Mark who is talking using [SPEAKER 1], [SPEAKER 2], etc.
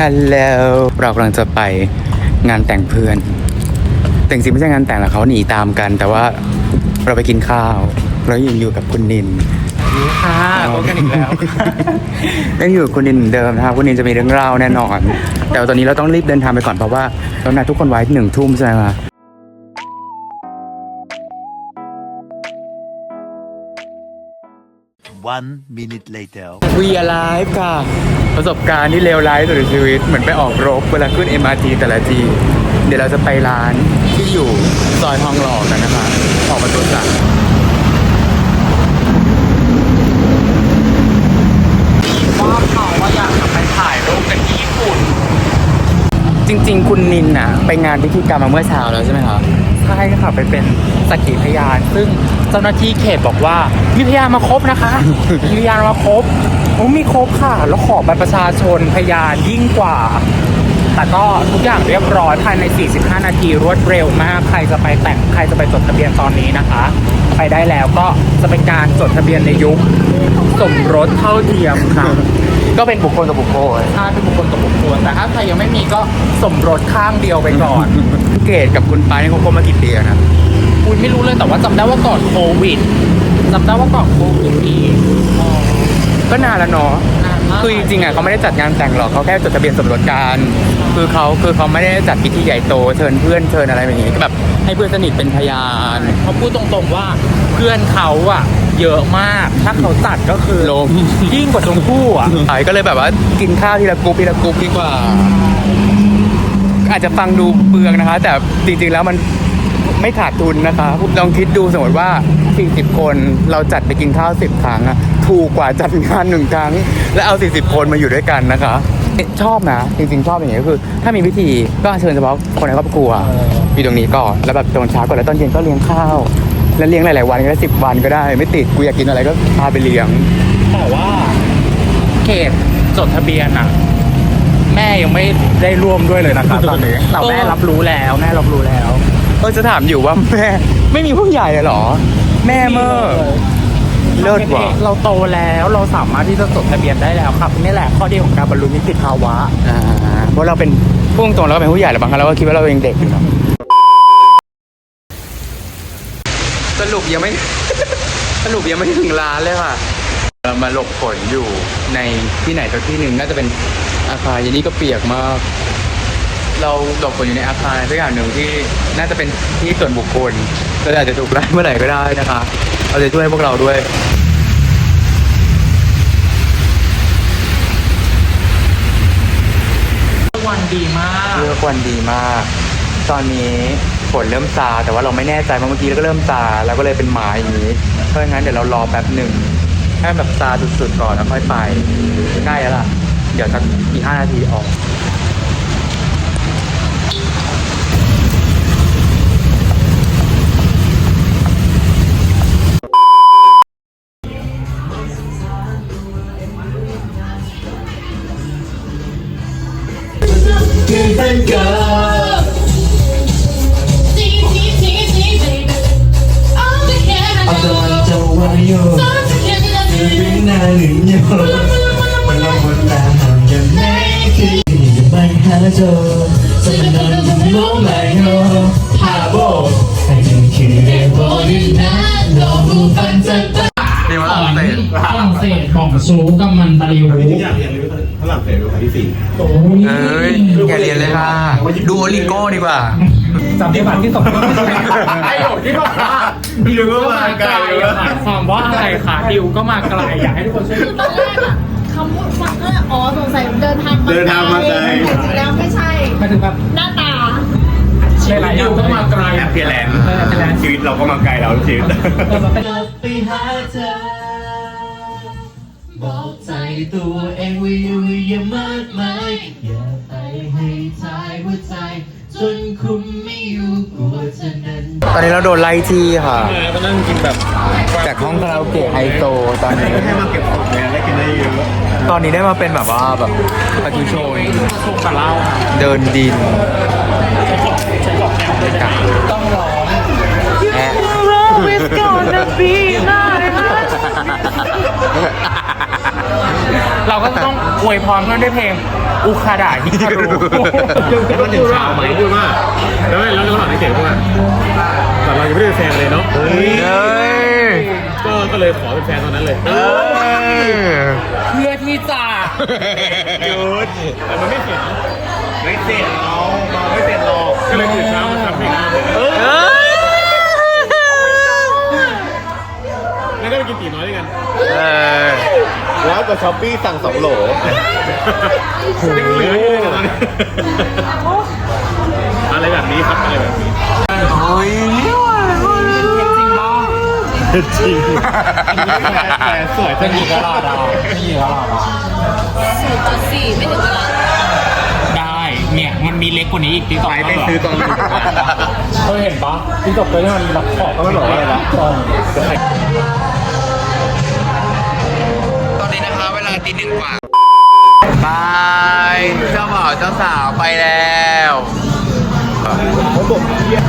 [SPEAKER 1] ฮัลโหลเรากำลังจะไปงานแต่งเพื่อน แต่จริงๆไม่ใช่งานแต่งหรอกเขาหนีตามกัน แต่ว่าเราไปกินข้าวเรายังอยู่กับคุณนิน
[SPEAKER 2] ค่ะพบกันอีกแล้ว
[SPEAKER 1] ยังอยู่กับคุณนินเหมือนเดิมนะครับคุณนินจะมีเรื่องเล่าแน่นอน แต่ว่าตอนนี้เราต้องรีบเดินทางไปก่อนเพราะว่าเรานัดทุกคนไว้หนึ่งทุ่มใช่ไหม
[SPEAKER 3] One minute later.
[SPEAKER 1] วีอ l i v e ค่ะ ประสบการณ์ที่เลวร้ายที่สุดในชีวิต เหมือนไปออกรบเวลาขึ้น MRT แต่ละที เดี๋ยวเราจะไปร้านที่อยู่ซอยทองหล่อกันนะคะ ออกประตูสักว่าเขาว่าอยากจะไปถ่ายรูปกันที่ญี่ปุ่นจ ริงๆ คุณนินน่ะไปงานพิธีกรรมมาเมื่อเช้าแล้วใช่ไหมคะ
[SPEAKER 2] ใช่ค่ะไปเป็นสักขีพยาน ซึ่งเจ้าหน้าที่เขตบอกว่ามีพยานมาครบนะคะมีพยานมาครบโอ้มีครบค่ะ แล้วขอบัตรประชาชนพยานยิ่งกว่า แต่ก็ทุกอย่างเรียบร้อยภายใน 45 นาทีรวดเร็วมาก ใครจะไปแต่งใครจะไปจดทะเบียนตอนนี้นะคะ ไปได้แล้วก็จะเป็นการจดทะเบียนในยุคสมรสเท่าเทียมค่ะ
[SPEAKER 1] ก็เป็นบุคคลต่อบุคคล
[SPEAKER 2] ถ้าเป็นบุคคลต่อบุคคลแต่ถ้าใครยังไม่มีก็สมรสข้างเดียวไปก่อน
[SPEAKER 1] เกดกับคุณปายนี่เขาคบมากี่ปีแล้วนะ
[SPEAKER 2] คุณไม่รู้เลยแต่ว่าจำได้ว่าก่อนโควิดจำได้ว่าก่อนโควิดอีกอ๋อ
[SPEAKER 1] ก็นานแล้วเนาะ
[SPEAKER 2] นานมาก
[SPEAKER 1] คือจริงๆอะเขาไม่ได้จัดงานแต่งหรอกเขาแค่จดทะเบียนสมรสกันคือเขาคือเขาไม่ได้จัดพิธีใหญ่โตเชิญเพื่อนเชิญอะไรแบบนี้ก็แบบให้เพื่อนสนิทเป็นพยาน
[SPEAKER 2] เขาพูดตรงๆว่าเพื่อนเขาอะ เยอะมาก ถ้าเขาจัดก็คือ
[SPEAKER 1] ลม
[SPEAKER 2] ยิ่งกว่าชมพู่อะ
[SPEAKER 1] ไอ้ก็เลยแบบว่ากินข้าวทีละกรุ๊ปทีละกรุ๊ปดีกว่า อาจจะฟังดูเปลืองนะคะ แต่จริงๆแล้วมันไม่ขาดทุนนะคะลองคิดดูสมมติว่า 40 คนเราจัดไปกินข้าว 10 ครั้งอะถูกกว่าจัดงานหนึ่งครั้ง แล้วเอา 40 คนมาอยู่ด้วยกันนะคะ ชอบนะ จริงๆ ชอบอย่างนี้ก็คือ ถ้ามีพิธีก็เชิญเฉพาะคนในครอบครัว อยู่ตรงนี้ก่อน แล้วแบบตอนเช้าก่อนแล้วตอนเย็นก็เลี้ยงข้าว แล้วเลี้ยงหลาย ๆ วันก็ได้สิบวันก็ได้ ไม่ติดกูอยากกินอะไรก็พาไปเลี้ยง
[SPEAKER 2] แต่ว่าเขตจดทะเบียนอะแม่ยังไม่ได้ร่วมด้วยเลยนะคะตอนนี้แต่แม่รับรู้แล้วแม่รับรู้แล้ว
[SPEAKER 1] ก็จะถามอยู่ว่าแม่ ไม่มีผู้ใหญ่เลยเหรอ แม่เมื่อเลิศว่ะ
[SPEAKER 2] เราโตแล้วเราสามารถที่จะจดทะเบียนได้แล้วครับนี่แหละข้อดีของการบรรลุนิติภาวะ
[SPEAKER 1] อ่าเพราะเราเป็นพุ่งตรงๆเราก็เป็นผู้ใหญ่แล้วบางครั้งเราก็คิดว่าเรายังเด็กอยู่เนอะ สรุปยังไม่ สรุปยังไม่ถึงร้านเลยค่ะเรามาหลบฝนอยู่ในที่ไหนสักที่หนึ่งน่าจะเป็นอาคารอยางนี้ก็เปียกมาก เราหลบฝนอยู่ในอาคารสักอย่างหนึ่งที่น่าจะเป็นที่ส่วนบุคคลเราอาจจะถูกไล่เมื่อไหร่ก็ได้นะคะเอาใจช่วยพวกเราด้วย
[SPEAKER 2] วันดีมาก
[SPEAKER 1] เลือกวันดีมาก ตอนนี้ ฝนเริ่มซาแต่ว่าเราไม่แน่ใจเพราเมื่อกี้เราก็เริ่มซาแล้วก็เลยเป็นหมาอย่างนี้เพราะงั้นเดี๋ยวเรารอแป๊บหนึ่งให้แบบซาสุดๆก่อนแล้วค่อยไปใกล้แล้วล่ะ เดี๋ยวสักอีกห้านาทีออก
[SPEAKER 4] นนอนมองไหลโยฮาโบให้ถึงคือเรโบลินะ
[SPEAKER 5] No move until
[SPEAKER 1] นี่ว่า
[SPEAKER 6] ฝ
[SPEAKER 1] เตะ
[SPEAKER 6] รั่งเศสของซูกับมันตะลิว
[SPEAKER 7] ทุกอย่างเรียนรู้ฝรั่งเศสเป็นภาษาที่สี่
[SPEAKER 6] โอ้ย
[SPEAKER 1] เอ้ยอย่าเรียนเลยค่ะ ดูโอลิโก้ดีกว่า
[SPEAKER 2] จำได้บัตรที่สองไอ้โหที่บอกว่าดิวก็มาไกลหมายความว่าอะไรคะดิวก็มาไกลอยากให้ทุกคนช่วย
[SPEAKER 5] คือตอนแรกอะคำพูดฟังก็อ๋อสงสัยเดินทางมา
[SPEAKER 7] เดินทางมาไกล
[SPEAKER 5] จริงๆแล้วไม่ใช่
[SPEAKER 2] หมาย ถึงแบบ
[SPEAKER 5] หน้าตา
[SPEAKER 2] หลายๆอย่างก็มาไกล
[SPEAKER 7] แอปเพียแลนด์ชีวิตเราก็มาไกลแล้วชีวิต
[SPEAKER 2] เออมันเป็น
[SPEAKER 4] ไปหาเธอบอกใจตัวเองว่าอยู่อย่ามากมายอย่าไปให้ทายหัวใจจนคุมไม่อยู่กลัวเธอนั้น
[SPEAKER 1] ตอนนี้เราโดนไล่ที่ค่ะ
[SPEAKER 2] ก็นั่งกินแบบ
[SPEAKER 1] จากห้องคาราโอเกะไฮโซตอนนี้
[SPEAKER 7] ให้มาเก็บของเนี่ยได้กินได้เยอะ
[SPEAKER 1] ตอนนี้ได้มาเป็นแบบว่าแบบปากิโชย
[SPEAKER 2] ชงกับเหล้าค่ะ
[SPEAKER 1] เดินดิน
[SPEAKER 2] ต้องร้อง
[SPEAKER 1] แอะ
[SPEAKER 2] Always gonna be my เราก็ต้องอวยพรเพื่อนด้วยเพลงอุคาดาฮิคารุ
[SPEAKER 7] แล้วมันถึงเช้าไหมพูดว่าแล้วไม่แล้วระหว่างที่เขียนพูดว่าแต่เรายังไม่ได้เป็นแฟนเลยเนาะ
[SPEAKER 1] เฮ้ย
[SPEAKER 7] ก็ก็เลยขอเป็นแฟนตอนนั้นเลย
[SPEAKER 1] เออ
[SPEAKER 2] เพื่อที่จะ
[SPEAKER 7] หยุดแต่มันไม่เสร็จไม่เสร็จเราไม่เสร็จหรอกก็เลยตื่นเช้ามาทำเพลงนั้นเลย
[SPEAKER 1] เอ้ย
[SPEAKER 7] แล้วก็ไปกินตีน้อยด้วยกัน
[SPEAKER 1] เออ
[SPEAKER 7] แล้วก็ช้อปปี้สั่งสองโหลเหลืออยู่เลยตอนนี้อะไรแบบนี้ครับอะไรแบบนี้
[SPEAKER 1] โอ้ย
[SPEAKER 7] จริงแต่สวย
[SPEAKER 2] เป็นยีกลาดาเป็นยีกลาดา
[SPEAKER 5] ศูนย์จุดสี่ไม่ถึงกลา
[SPEAKER 2] ได้เนี่ยมันมีเล็กกว่านี้อีกที่ต่อ
[SPEAKER 7] ไปไปซื้อตอนนี้
[SPEAKER 2] เคยเห็นปะที่จบไปนี่มันแบบขอบก็หล่อเลยละ
[SPEAKER 1] ตอนนี้นะคะเวลาตีหนึ่งกว่าบายเจ้าบ่าวเจ้าสาวไปแล้วผมบอกเพี้ย